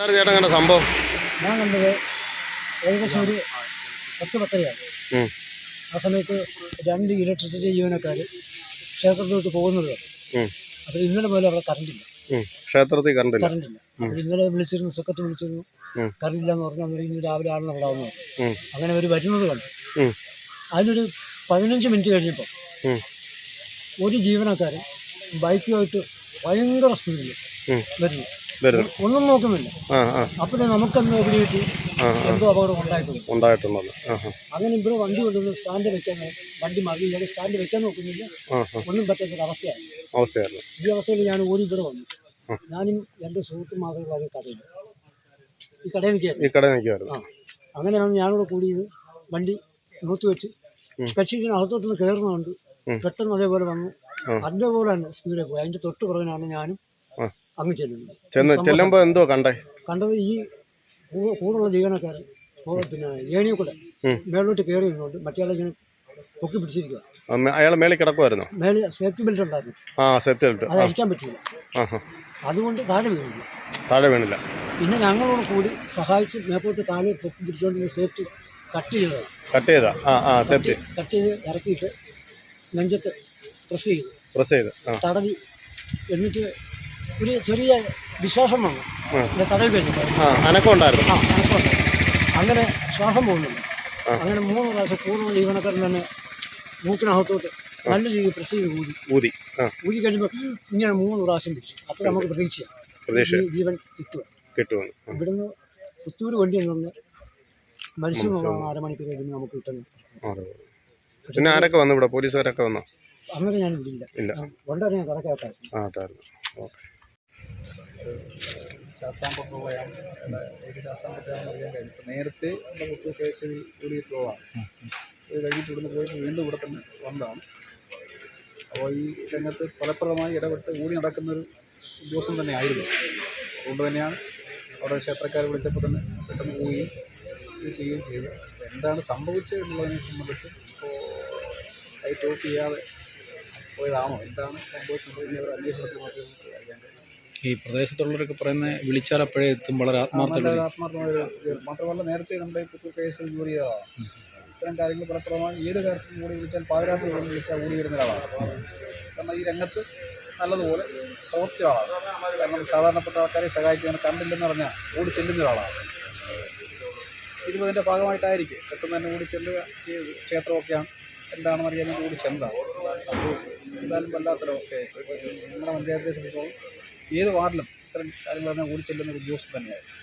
ചേട്ടൻ കണ്ട സംഭവം ഞാൻ കണ്ടത് ഏകദേശം ഒരു പത്ത് പത്തരയാണ് ആ സമയത്ത് രണ്ട് ഇലക്ട്രിസിറ്റി ജീവനക്കാർ ക്ഷേത്രത്തിലോട്ട് പോകുന്നത് കണ്ടു. ഉം. അപ്പോൾ ഇന്നലെ പോലെ അവിടെ കറണ്ടില്ല ഉം. ക്ഷേത്രത്തിൽ കണ്ടില്ല കറണ്ടില്ല അപ്പോൾ ഇന്നലെ വിളിച്ചിരുന്നു സെക്രട്ടറി വിളിച്ചിരുന്നു ഉം. കറണ്ടില്ല എന്ന് പറഞ്ഞു അന്നേരം ഇന്ന് രാവിലെ ആണെന്ന് ഉം. അങ്ങനെ അവർ വരുന്നത് കണ്ടു ഉം. അതിനൊരു പതിനഞ്ച് മിനിറ്റ് കഴിഞ്ഞപ്പോൾ ഉം. ഒരു ജീവനക്കാരൻ ബൈക്കുമായിട്ട് ഭയങ്കര സ്പീഡിൽ ഉം. വരുന്നു ഒന്നും നോക്കുന്നില്ല. അപ്പോൾ നമുക്കെന്ന് എവിടെ കിട്ടി എന്തോ അപകടം ഉണ്ടായിട്ടുണ്ട്. ആ അങ്ങനെ ഇവിടെ വണ്ടി കൊണ്ടുവന്ന് സ്റ്റാൻഡ് വെക്കാൻ വണ്ടി ഇയാൾ സ്റ്റാൻഡ് വെക്കാൻ നോക്കുന്നില്ല. ഒന്നും പറ്റാത്തൊരു അവസ്ഥയാണ്. അവസ്ഥയായിരുന്നു. ഈ അവസ്ഥയിൽ ഞാൻ ഓടി ഇവിടെ വന്നു. ഞാനും എന്റെ സുഹൃത്തും മാത്രമുള്ള കടയിൽ ഈ കടയിൽ നിൽക്കുകയായിരുന്നു. ഈ കടയിൽ നിൽക്കുകയായിരുന്നു. അങ്ങനെയാണ് ഞാനിവിടെ കൂടിയത്. വണ്ടി നിർത്തി വെച്ച്. ഉം. കക്ഷി ഇതിനകത്തോട്ടൊന്ന് കയറുന്നുണ്ട് പെട്ടെന്ന് അതേപോലെ വന്നു. അതേപോലെ തന്നെ സ്പീഡിൽ പോയി. അതിന്റെ തൊട്ട് പുറകിനാണ് ഞാനും. അങ്ങ് ചെല്ലുന്നു. ചെന്ന് ചെല്ലുമ്പോൾ എന്തോ കണ്ടേ? കണ്ടത് ഈ കൂടുള്ള ജീവനക്കാരൻ പിന്നെ ഏണിയെ കൂടെ കയറി നിന്നുകൊണ്ട് മറ്റേ ഇങ്ങനെ പൊക്കി പിടിച്ചിരിക്കുക അയാൾ മേളിൽ കിടക്കുമായിരുന്നു സേഫ്റ്റി ബെൽറ്റ് ഉണ്ടായിരുന്നു. ആ സേഫ്റ്റി ബെൽറ്റ് അത് അഴിക്കാൻ പറ്റില്ല അതുകൊണ്ട് താഴെ വീണില്ല. താഴെ വീണില്ല. പിന്നെ ഞങ്ങളോട് കൂടി സഹായിച്ച് മേപ്പോട്ട് കാൽ പൊക്കി പിടിച്ചുകൊണ്ട് സേഫ്റ്റി കട്ട് ചെയ്തതാണ് കട്ട് ചെയ്താ? ആ ആ സേഫ്റ്റി കട്ട് ചെയ്ത് ഇറക്കിയിട്ട് നെഞ്ചത്ത് പ്രസ് ചെയ്തു. പ്രസ് ചെയ്ത്. തടവി എന്നിട്ട് ഒരു ചെറിയ വിശ്വാസം വന്നു. എന്റെ തലയിൽ കഴിഞ്ഞപ്പോൾ ആ അനക്കം ഉണ്ടായിരുന്നു. ആ അനക്കമുണ്ട് അങ്ങനെ ശ്വാസം പോകുന്നില്ല ആ. അങ്ങനെ മൂന്ന് പ്രാവശ്യം പൂർണ ജീവനക്കാരൻ തന്നെ മൂക്കിനകത്തോട്ട് നല്ല രീതിയിൽ പ്രസ് ചെയ്ത് ഊതി. ഊതി. ഊതി കഴിയുമ്പോൾ ഇങ്ങനെ മൂന്ന് പ്രാവശ്യം പിടിച്ചു. അപ്പോൾ നമുക്ക് പ്രതീക്ഷയാണ് പ്രതീക്ഷ. ജീവൻ കിട്ടുക കിട്ടുമെന്ന്. ഇവിടുന്ന് പുത്തൂർ വണ്ടി പറഞ്ഞാൽ മനുഷ്യനുള്ള അരമണിക്കൂർ കഴിയുമ്പോൾ നമുക്ക് കിട്ടുന്നു. പിന്നെ ആരൊക്കെ വന്നു ഇവിടെ? പോലീസുകാരൊക്കെ വന്നോ? അങ്ങനെ ഞാൻ ഇല്ല. ഇല്ല. ആ ഞാൻ കടക്കാത്തായിരുന്നു ആ അതായിരുന്നു ഏത് ശാസ്താം ശാസ്താംപൊട്ടാണെന്ന് അറിയാൻ കഴിയും. ഇപ്പം നേരത്തെ നമ്മുടെ പുത്തൂർ കേസിൽ കൂടിയിട്ടുള്ളതാണ് ഇത് കഴിഞ്ഞിട്ട് ഇവിടുന്ന് പോയിട്ട് വീണ്ടും ഇവിടെ തന്നെ വന്നതാണ്. അപ്പോൾ ഈ രംഗത്ത് ഫലപ്രദമായി ഇടപെട്ട് ഓടി നടക്കുന്നൊരു ഉദ്യോഗസ്ഥൻ തന്നെ ആയിരുന്നു അതുകൊണ്ട് തന്നെയാണ് അവിടെ ക്ഷേത്രക്കാർ വിളിച്ചപ്പോൾ തന്നെ പെട്ടെന്ന് പോവുകയും ചെയ്യുകയും ചെയ്തു എന്താണ് സംഭവിച്ചത് എന്നുള്ളതിനെ സംബന്ധിച്ച് ഇപ്പോൾ ഐ ടോപ്പ് ചെയ്യാതെ പോയതാണോ? എന്താണ് സംഭവിച്ചത് ഇനി അവർ അന്വേഷണത്തിൽ മാത്രമേ നമുക്ക് അറിയാൻ കഴിയും. ഈ പ്രദേശത്തുള്ളവരൊക്കെ പറയുന്ന വിളിച്ചാൽ അപ്പോഴേ എത്തും വളരെ ആ, നല്ല ആത്മാർത്ഥത ഒരു ആത്മാർത്ഥമായ മാത്രമല്ല നേരത്തെ നമ്മുടെ പുത്തൂർ കേസിൽ ജോലി ചെയ്തതാണ് ഇത്തരം കാര്യങ്ങൾ ഫലപ്രദമായി ഏത് കാര്യത്തിലും കൂടി വിളിച്ചാൽ പാതിരാത്രി കൂടി വിളിച്ചാൽ ഓടി വരുന്ന ഒരാളാണ് കാരണം ഈ രംഗത്ത് നല്ലതുപോലെ പ്രവർത്തിച്ച ഒരാളാണ് കാരണം സാധാരണപ്പെട്ട ആൾക്കാരെ സഹായിക്കാൻ കണ്ടില്ലെന്ന് പറഞ്ഞാൽ ഓടി ചെല്ലുന്ന ഒരാളാണ്. ഇരുപതിന്റെ ഭാഗമായിട്ടായിരിക്കും പെട്ടെന്ന് തന്നെ ഓടി ചെല്ലുക ചെയ്ത് ക്ഷേത്രമൊക്കെയാണ്. എന്താണെന്ന് അറിയാൻ വേണ്ടി ഓടി ചെന്നതാണ്. സംഭവിച്ചത്. എന്തായാലും വല്ലാത്തൊരവസ്ഥയായിട്ട് നമ്മുടെ പഞ്ചായത്തെ സംബന്ധിച്ചോളം ഏത് വാർഡിലും ഇത്തരം കാര്യങ്ങൾ പറഞ്ഞാൽ ഓടി ഒരു ഉദ്യോഗസ്ഥൻ തന്നെയായിരുന്നു.